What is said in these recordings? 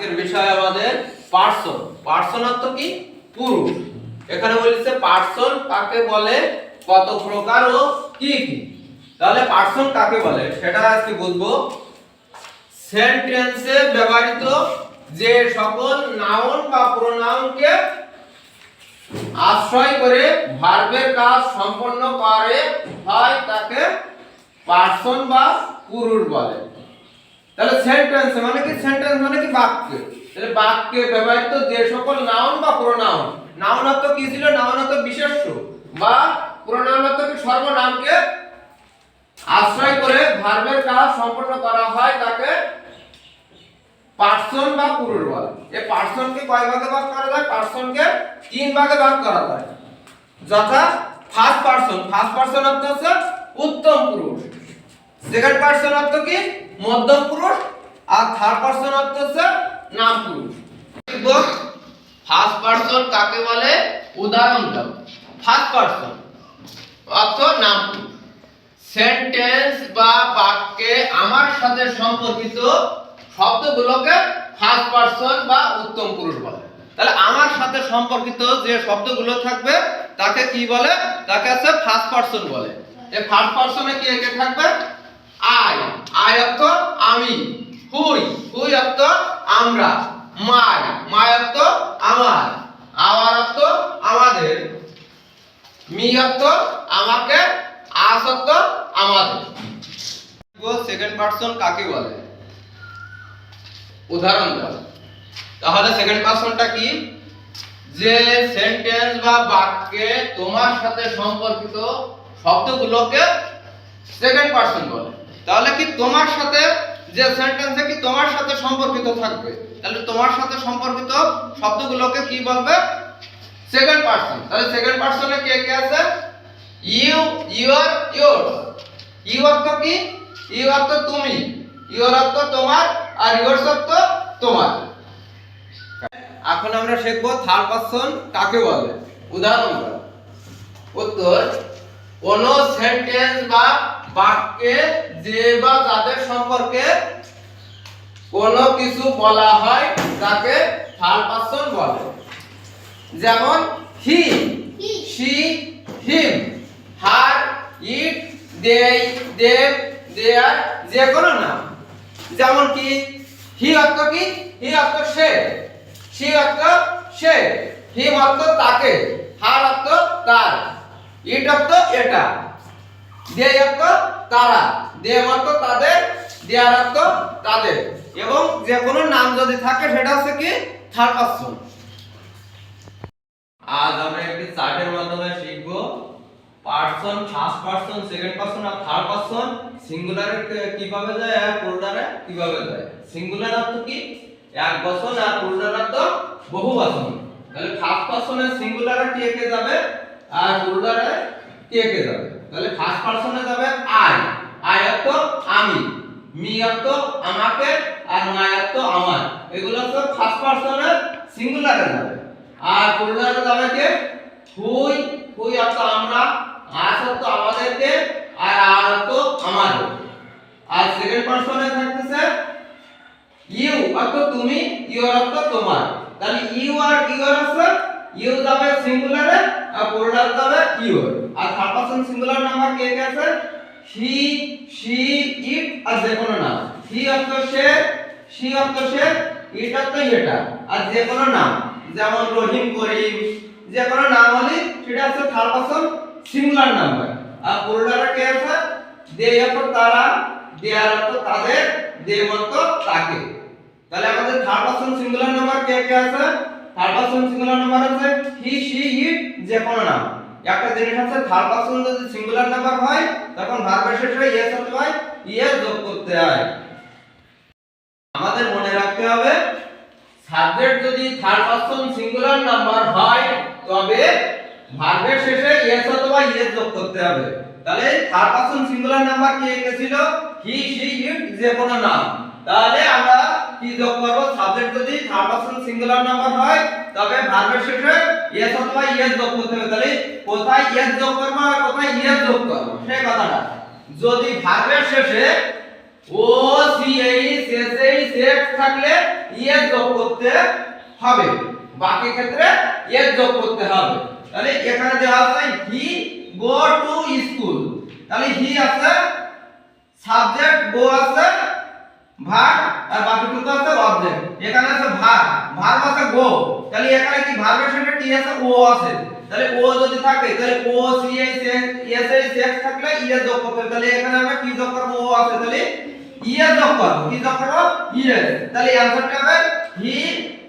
আজকের বিষয় আমাদের পার্সন। পার্সন অর্থ কি? পুরুষ। এখানে বলেছে পার্সন কাকে বলে? কত প্রকার ও কি কি। তাহলে পার্সন কাকে বলে? সেটা আজকে বুঝব। সেন্টেন্সে ব্যবহৃত যে সকল নাউন বা প্রোনাউনকে আশ্রয় করে ভার্বের কাজ সম্পন্ন করে হয় তাকে পার্সন বা পুরুষ বলে। তাহলে সেন্টেন্স মানে কি? সেন্টেন্স মানে কি বাক্য? তাহলে বাক্যে ব্যবহৃত যে সকল নাউন বা প্রোনাউন নাউন অর্থ কি ছিল? নাউন অর্থ বিশেষ্য বা প্রোনাউন অর্থ কি সর্বনামকে আশ্রয় করে ভার্বের কাজ সম্পন্ন করা হয় তাকে পার্সন বা পুরুষ বলে এই পার্সনকে কয় ভাগে ভাগ করা যায়? পার্সনকে তিন ভাগে ভাগ করা যায়। যথা ফার্স্ট পার্সন ফার্স্ট পার্সন অর্থ হচ্ছে উত্তম পুরুষ। সেকেন্ড পার্সন অর্থ কি? মধ্যম পুরুষ। আর থার্ড পার্সন অর্থ হচ্ছে নাম পুরুষ। ফার্স্ট পার্সন কাকে বলে? উদাহরণ দাও। ফার্স্ট পার্সন অর্থ নাম পুরুষ। সেন্টেন্স বা বাক্যে আমার সাথে সম্পর্কিত শব্দগুলোকে ফার্স্ট পার্সন বা উত্তম পুরুষ বলে। তাহলে আমার সাথে সম্পর্কিত যে শব্দগুলো থাকবে, তাকে কি বলে? তাকে আছে ফার্স্ট পার্সন বলে। এই ফার্স্ট পার্সনে কি একে থাকবে? আই আই অর্থ আমি। হুই হুই অর্থ আমরা। মাই মাই অর্থ আমার। আমার অর্থ আমাদের। মি অর্থ আমাকে, আস অর্থ আমাদের। সেকেন্ড পার্সন কাকে বলে? উদাহরণ দাও। তাহলে সেকেন্ড পার্সনটা কি? যে সেন্টেন্স বা বাক্যে তোমার সাথে সম্পর্কিত শব্দগুলোকে সেকেন্ড পার্সন বলে। তাহলে কি তোমার সাথে যে সেন্টেন্সে কি তোমার সাথে সম্পর্কিত থাকবে? তাহলে তোমার সাথে সম্পর্কিত শব্দগুলোকে কি বলবে? সেকেন্ড পার্সন তাহলে সেকেন্ড পার্সনে কে কে আছে? ইউ ইউর ইয়োর ইউ অর্থ কি? ইউ অর্থ তুমি। ইউর অর্থ তোমার আর ইয়োর অর্থ তোমার। এখন আমরা শিখব থার্ড পার্সন কাকে বলে? উদাহরণ উত্তর, কোন সেন্টেন্স বা বাক্যে যে বা যাদের সম্পর্কে কোনো কিছু বলা হয় তাকে থার্ড পার্সন বলে। যেমন হি শি হিম। হার ইট দেই দেব দেয়ার যে কোনো নাম। যেমন কি হি অর্থ কি? হি অর্থ সে। সি অর্থ সে। হিম অর্থ তাকে। হার অর্থ তার। ইট অর্থ এটা। দে অর্থ তারা। দেব অর্থ তাদের, দেয়ার অর্থ তাদের। এবং যে কোনো নাম যদি থাকে, সেটা হচ্ছে কি? থার্ড পার্সন আজ আমরা একটি চার্টের মাধ্যমে শিখব person first person second person আর থার্ড পার্সন সিঙ্গুলারে কীভাবে যায় আর প্লুরালে কীভাবে যায়? সিঙ্গুলার অর্থ কি? এক বচন আর প্লুরাল অর্থ বহু বচন। তাহলে ফার্স্ট পার্সনে সিঙ্গুলারে কে কে যাবে? আর প্লুরালে কে কে যাবে? তাহলে ফার্স্ট পার্সনে যাবে আই আই অর্থ আমি। মি অর্থ আমাকে আর মাই অর্থ আমার। এগুলো হচ্ছে ফার্স্ট পার্সনের সিঙ্গুলারে যাবে। আর প্লুরালে যাবে কে? হুই। হুই অর্থ আমরা আস অর্থ আমাদেরকে, আর আর অর্থ আমাদের। আর সেকেন্ড পার্সনে থাকতেছে ইউ অর্থ তুমি ইউর অর্থ তোমার। তাহলে ইউ আর ইউর আছে ইউ যাবে সিঙ্গুলারে আর প্লুরাল যাবে ইউর আর থার্ড পারসন সিঙ্গুলার নাম্বার কে কে আছে? হি শি ইট আর যে কোনো নাম। হি অর্থ সে শি অর্থ সে, ইট অর্থ এটা আর যে কোনো নাম, যেমন রহিম করিম, যে কোনো নাম হলে সেটা আছে থার্ড পারসন সিঙ্গুলার নাম্বার। আর প্লুরালে কে আছে? দে অর্থ তারা দেয়ার অর্থ তাদের দেব অর্থ তাকে। তাহলে আমাদের থার্ড পারসন সিঙ্গুলার নাম্বার কে কে আছে? থার্ড পারসন সিঙ্গুলার নাম্বার আছে হি শি ইট, যে কোনো নাম। একটা জিনিস আছে থার্ড পারসন যদি সিঙ্গুলার নাম্বার হয়, তখন ভার্বের শেষে ইয়েস হতে হয় ইয়েস যোগ করতে হয়। আমাদের মনে রাখতে হবে সাবজেক্ট যদি থার্ড পারসন সিঙ্গুলার নাম্বার হয়, তবে ভার্বের শেষে ইয়েস অথবা ইয়েস যোগ করতে হবে। তাহলে থার্ড পারসন সিঙ্গুলার নাম্বার কে কে ছিল হি শি ইট যে কোনো নাম। তাহলে আমরা কি যোগ করব? সিঙ্গুলার নাম্বার হয়, তবে ভার্বের শেষে ইয়েস অথবা ইয়েস যোগ করতে হবে। তাহলে কোথায় ইয়েস যোগ করব আর কোথায় ইয়েস যোগ করব? সেই কথাটা। যদি ভার্বের শেষে O C H S H X থাকলে ইয়েস যোগ করতে হবে। বাকি ক্ষেত্রে এস যোগ করতে হবে। তাহলে এখানে দেওয়া আছে হি গো টু স্কুল তাহলে হি আছে সাবজেক্ট গো আছে ভার আর বাকিটুকু আছে অবজেক্ট এখানে আছে ভার ভার আছে গো তাহলে এখানে কি ভার্বের সাথে টি আছে ও আছে। তাহলে ও যদি থাকে, তাহলে O C S S S X থাকলে ই এর যোগ করতে হবে। তাহলে এখানে আমরা কি যোগ করব ও আছে। তাহলে ই এর যোগ করব। কি যোগ করব? ই এর। তাহলে অ্যানসারটা হবে হি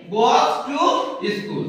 গোস টু স্কুল